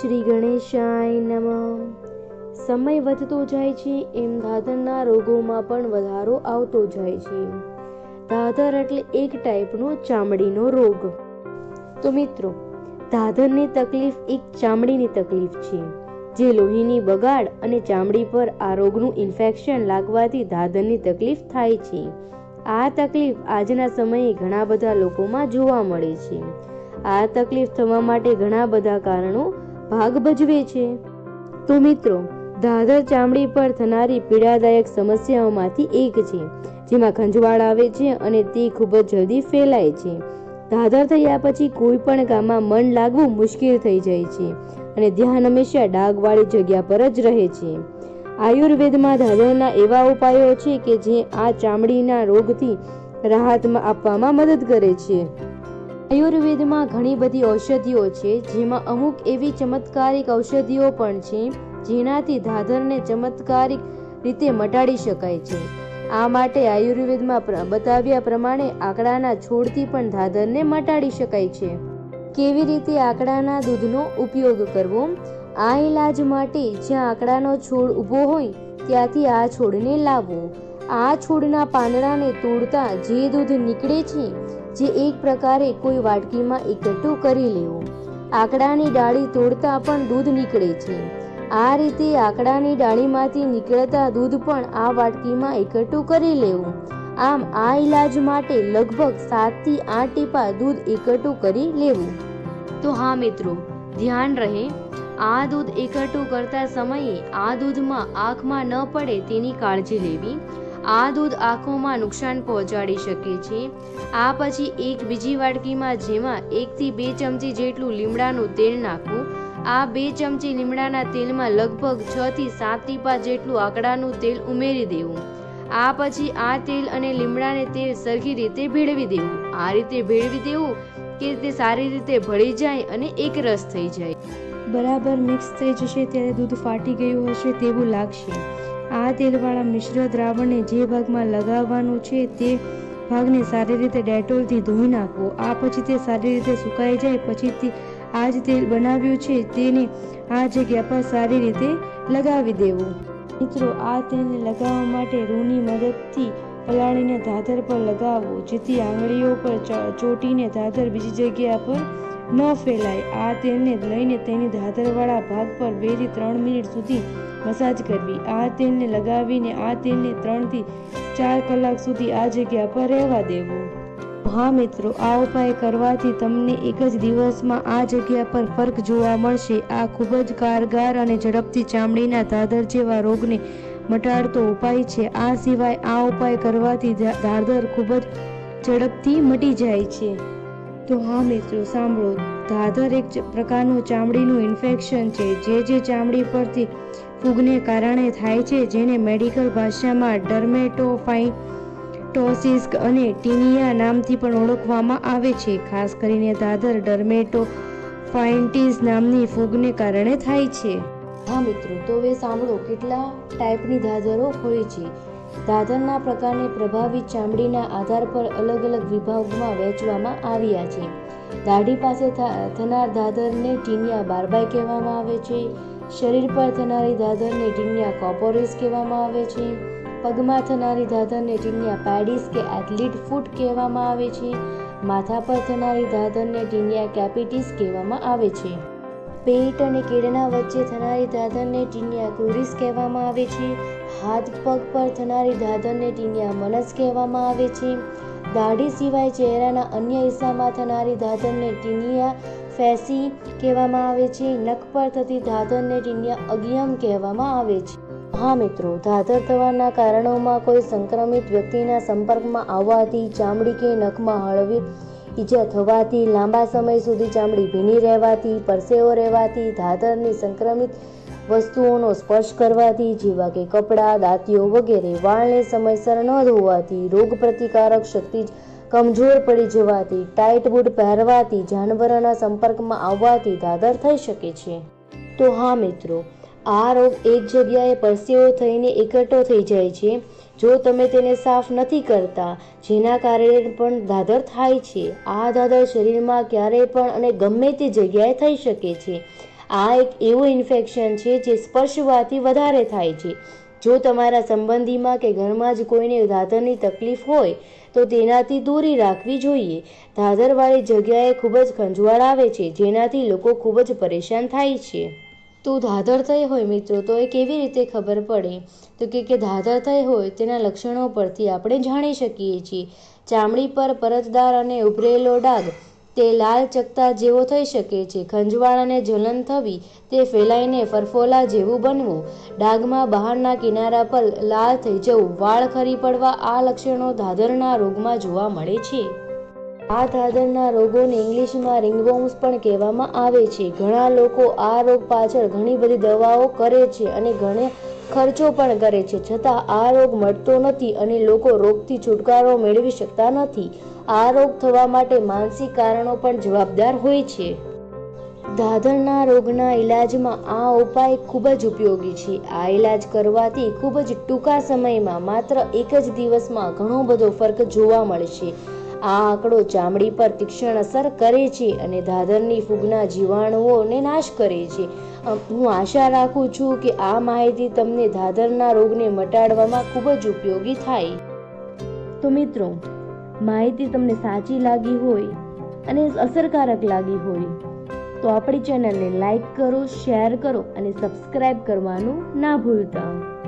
શ્રી ગણેશાય નમઃ. સમય વધતો જાય છે, એમ દાદરના રોગોમાં પણ વધારો આવતો જાય છે. દાદર એટલે એક ટાઈપનો ચામડીનો રોગ. તો મિત્રો દાદરની તકલીફ એક ચામડીની તકલીફ છે. જે લોહીની બગાડ અને ચામડી પર આ રોગનું ઇન્ફેક્શન લાગવાથી દાદરની તકલીફ થાય છે. આ તકલીફ આજના સમયે ઘણા બધા લોકોમાં જોવા મળે છે. આ તકલીફ થવા માટે ઘણા બધા કારણો ભાગ ભજવે છે. તો મિત્રો, દાદર ચામડી પર થનારી પીડાદાયક સમસ્યાઓમાંથી એક છે, જેમાં ખંજવાળ આવે છે અને તે ખૂબ જ જલ્દી ફેલાય છે. દાદર થયા પછી કોઈ પણ કામમાં મન લાગવું મુશ્કેલ થઈ જાય છે અને ધ્યાન હંમેશા ડાઘવાળી જગ્યા પર જ રહે છે. આયુર્વેદમાં દાદરના એવા ઉપાયો છે કે જે આ ચામડીના રોગથી રાહતમાં આપવામાં મદદ કરે છે. આયુર્વેદમાં ઘણી બધી ઔષધિઓ છે, જેમાં અમુક એવી ચમત્કારિક ઔષધિઓ પણ છે, જેનાથી ધાધરને ચમત્કારિક રીતે મટાડી શકાય છે. આ માટે આયુર્વેદમાં બતાવ્યા પ્રમાણે આકડાના છોડથી પણ ધાધરને મટાડી શકાય છે. કેવી રીતે આકડાના દૂધનો ઉપયોગ કરવો? આ ઈલાજ માટે જ્યાં આકડાનો છોડ ઊભો હોય, ત્યાંથી આ છોડને લાવવો. આ છોડના પાંદડાને તોડતા જે દૂધ નીકળે છે જે એક પ્રકારે કોઈ વાટકીમાં એકઠું કરી લેવું. આકડાની ડાળી તોડતા પણ દૂધ નીકળે છે. આ રીતે આકડાની ડાળીમાંથી નીકળતા દૂધ પણ આ વાટકીમાં એકઠું કરી લેવું. આમ આ ઈલાજ માટે લગભગ સાતથી આઠ ટીપા દૂધ એકઠું કરી લેવું. તો હા મિત્રો, ધ્યાન રહે. આ દૂધ એકઠું કરતા સમયે આ દૂધમાં આંખમાં ન પડે તેની કાળજી લેવી. આ દૂધ આંખોમાં નુકસાન પહોંચાડી શકે છે. આ પછી એક બીજી વાટકીમાં જેમાં એકથી બે ચમચી જેટલું લીમડાનું તેલ નાખવું. આ બે ચમચી લીમડાના તેલમાં લગભગ છ થી સાત ટીપા જેટલું આકડાનું તેલ ઉમેરી દેવું. આ પછી આ તેલ અને લીમડાને તેલ સરખી રીતે ભેળવી દેવું. આ રીતે ભેળવી દેવું કે તે સારી રીતે ભળી જાય અને એક રસ થઈ જાય. બરાબર મિક્સ થઈ જશે, ત્યારે દૂધ ફાટી ગયું હશે તેવું લાગશે. આ તેલવાળા મિશ્ર દ્રાવણને જે ભાગમાં લગાવવાનું છે તે ભાગને સારી રીતે ડેટોલથી ધોઈ નાખવો આ પછી તે સારી રીતે સુકાઈ જાય પછી આ જ તેલ બનાવ્યું છે તેને આ જગ્યા પર સારી રીતે લગાવી દેવું. મિત્રો, આ તેલને લગાવવા માટે રૂની મદદથી પલાળીને ધાધર પર લગાવવું જેથી આંગળીઓ પર ચોટીને ધાધર બીજી જગ્યા પર ન ફેલાય. આ તેલને લઈને તેની દાદરવાળા ભાગ પર બેથી ત્રણ મિનિટ સુધી મસાજ કરવી. આ તેલને લગાવીને આ તેલને ત્રણથી ચાર કલાક સુધી આ જગ્યા પર રહેવા દેવું. હા મિત્રો, આ ઉપાય કરવાથી તમને એક જ દિવસમાં આ જગ્યા પર ફર્ક જોવા મળશે. આ ખૂબ જ કારગર અને ઝડપથી ચામડીના ધાદર જેવા રોગને મટાડતો ઉપાય છે. આ સિવાય આ ઉપાય કરવાથી ધાદર ખૂબ જ ઝડપથી મટી જાય છે. તો હા, મિત્રો, સાંભળો. ધાધર એક પ્રકારનું ચામડીનું ઇન્ફેક્શન છે. જે જે ચામડી પરથી ફૂગને કારણે થાય છે, જેને મેડિકલ ભાષામાં ડર્મેટોફાઇટોસિસ અને ટીનિયા નામથી પણ ઓળખવામાં આવે છે. ખાસ કરીને દાદર ડર્મેટોફાઇટિસ નામની ફૂગને કારણે થાય છે. હા, મિત્રો, તો હવે સાંભળો કેટલા ટાઈપની ધાધરો હોય છે. દાદરના પ્રકારને પ્રભાવિત ચામડીના આધાર પર અલગ અલગ વિભાગમાં વહેંચવામાં આવ્યા છે. દાઢી પાસે થનાર દાદરને ટીનિયા બારબાઈ કહેવામાં આવે છે. શરીર પર થનારી દાદરને ટીનિયા કોપોરિસ કહેવામાં આવે છે. પગમાં થનારી દાદરને ટીનિયા પેડિસ કે એથ્લીટ ફૂટ કહેવામાં આવે છે. માથા પર થનારી દાદરને ટીનિયા કેપિટિસ કહેવામાં આવે છે. પેટ અને કેળના વચ્ચે થનારી દાદરને ટીનિયા ક્રુરિસ કહેવામાં આવે છે. હાથ પગ પર થનારી દાદરને ટીનિયા મનસ કહેવામાં આવે છે. દાઢી સિવાય ચહેરાના અન્ય હિસ્સામાં થનારી દાદરને ટીનિયા ફેસી કહેવામાં આવે છે. નખ પર થતી દાદરને ટીનિયા અગિયમ કહેવામાં આવે છે. હા મિત્રો ધાધર થવાના કારણોમાં કોઈ સંક્રમિત વ્યક્તિના સંપર્કમાં આવવાથી ચામડી કે નખમાં હળવી ઈજા થવાથી લાંબા સમય સુધી ચામડી ભીની રહેવાથી, પરસેવો રહેવાથી દાદરની સંક્રમિત વસ્તુઓનો સ્પર્શ કરવાથી, જેવા કે કપડાં, દાંતીઓ વગેરે વાળને સમયસર ન ધોવાથી રોગ પ્રતિકારક શક્તિ કમજોર પડી જવાથી, ટાઈટ બૂટ પહેરવાથી, જાનવરોના સંપર્કમાં આવવાથી દાદર થઈ શકે છે. તો હા મિત્રો આ રોગ એક જગ્યાએ પરસેવો થઈને એકઠો થઈ જાય છે. જો તમે તેને સાફ નથી કરતા, જેના કારણે પણ દાદર થાય છે. આ દાદર શરીરમાં ક્યારેય પણ અને ગમે તે જગ્યાએ થઈ શકે છે. આ એક એવું ઇન્ફેક્શન છે જે સ્પર્શવાથી વધારે થાય છે. જો તમારા સંબંધીમાં કે ઘરમાં જ કોઈને દાદરની તકલીફ હોય, તો તેનાથી દૂરી રાખવી જોઈએ. દાદરવાળી જગ્યાએ ખૂબ જ ખંજવાળ આવે છે, જેનાથી લોકો ખૂબ જ પરેશાન થાય છે. તો ધાધર થઈ હોય મિત્રો, તો એ કેવી રીતે ખબર પડે? તો કે કે ધાધર થઈ હોય તેના લક્ષણો પરથી આપણે જાણી શકીએ છીએ. ચામડી પર પરતદાર અને ઉભરેલો ડાઘ, તે લાલ ચકતા જેવો થઈ શકે છે. ખંજવાળ અને જલન થવી, તે ફેલાઈને ફરફોલા જેવું બનવું. ડાઘમાં બહારના કિનારા પર લાલ થઈ જવું, વાળ ખરી પડવા આ લક્ષણો ધાધરના રોગમાં જોવા મળે છે. આ દાદરના રોગોને ઇંગ્લિશમાં રિંગવોમ્સ પણ કહેવામાં આવે છે. ઘણા લોકો આ રોગ પાછળ ઘણી બધી દવાઓ કરે છે અને ઘણે ખર્ચો પણ કરે છે. છતાં આ રોગ મળતો નથી અને લોકો રોગથી છુટકારો મેળવી શકતા નથી. આ રોગ થવા માટે માનસિક કારણો પણ જવાબદાર હોય છે. દાદરના રોગના ઈલાજમાં આ ઉપાય ખૂબ જ ઉપયોગી છે. આ ઈલાજ કરવાથી ખૂબ જ ટૂંકા સમયમાં માત્ર એક જ દિવસમાં ઘણો બધો ફરક જોવા મળશે. આ આંકડો ચામડી પર તીક્ષ્ણ અસર કરે છે અને ધાધરની ફૂગના જીવાણુઓને નાશ કરે છે. હું આશા રાખું છું કે આ માહિતી તમને ધાધરના રોગને મટાડવામાં ખૂબ જ ઉપયોગી થાય. તો મિત્રો, માહિતી તમને સાચી લાગી હોય અને અસરકારક લાગી હોય, તો આપણી ચેનલને લાઈક કરો, શેર કરો અને સબસ્ક્રાઈબ કરવાનું ના ભૂલતા.